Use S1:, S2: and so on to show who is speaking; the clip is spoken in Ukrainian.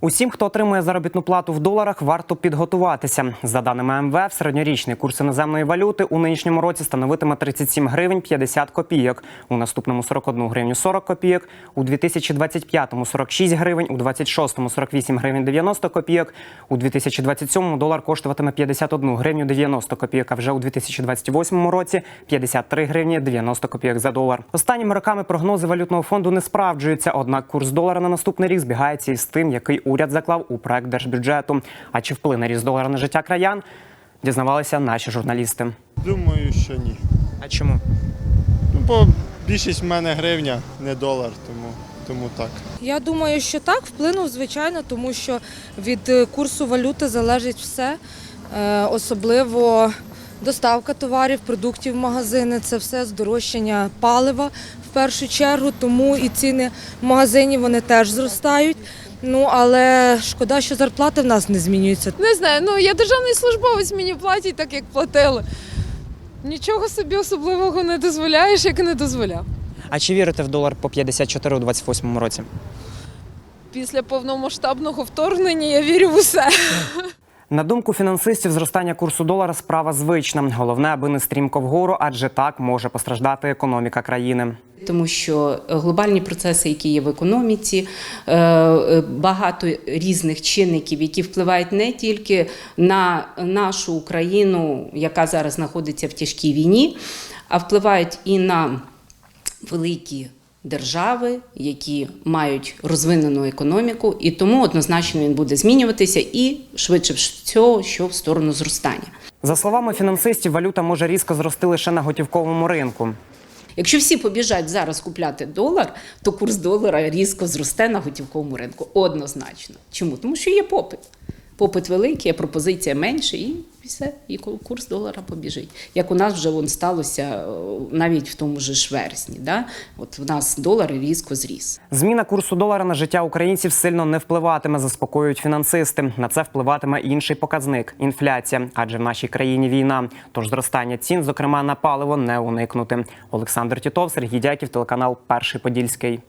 S1: Усім, хто отримує заробітну плату в доларах, варто підготуватися. За даними МВФ, середньорічний курс іноземної валюти у нинішньому році становитиме 37 гривень 50 копійок, у наступному 41 гривню 40 копійок, у 2025-му 46 гривень, у 26-му 48 гривень 90 копійок, у 2027-му долар коштуватиме 51 гривню 90 копійок, а вже у 2028 році 53 гривні 90 копійок за долар. Останніми роками прогнози валютного фонду не справджуються, однак курс долара на наступний рік збігається із тим, який уряд заклав у проект держбюджету. А чи вплине ріст долара на життя краян? Дізнавалися наші журналісти.
S2: Думаю, що ні.
S1: А чому?
S2: Ну, бо більшість в мене гривня, не долар, тому, тому так.
S3: Я думаю, що так вплинув, звичайно, тому що від е, курсу валюти залежить все, Е, особливо доставка товарів, продуктів в магазини, це все здорожчання палива в першу чергу, тому і ціни в магазині вони теж зростають. Ну але шкода, що зарплати в нас не змінюються.
S4: Не знаю, ну я державний службовець, мені платять так, як платили. Нічого собі особливого не дозволяєш, як і не дозволяв.
S1: А чи вірите в долар по 54 у 28 році?
S4: Після повномасштабного вторгнення я вірю в усе.
S1: На думку фінансистів, зростання курсу долара справа звична. Головне, аби не стрімко вгору, адже так може постраждати економіка країни.
S5: Тому що глобальні процеси, які є в економіці, е, е, багато різних чинників, які впливають не тільки на нашу Україну, яка зараз знаходиться в тяжкій війні, а впливають і на великі держави, які мають розвинену економіку, і тому однозначно він буде змінюватися і швидше всього, що в сторону зростання.
S1: За словами фінансистів, валюта може різко зрости лише на готівковому ринку.
S5: Якщо всі побіжать зараз купляти долар, то курс долара різко зросте на готівковому ринку. Однозначно. Чому? Тому що є попит. Попит великий, а пропозиція менше, і все, і курс долара побіжить. Як у нас вже вон сталося е, навіть в тому ж вересні. Да? От в нас долар різко зріс.
S1: Зміна курсу долара на життя українців сильно не впливатиме, заспокоюють фінансисти. На це впливатиме інший показник інфляція, адже в нашій країні війна. Тож зростання цін, зокрема на паливо, не уникнути. Олександр Тітов, Сергій Дяків, телеканал Перший Подільський.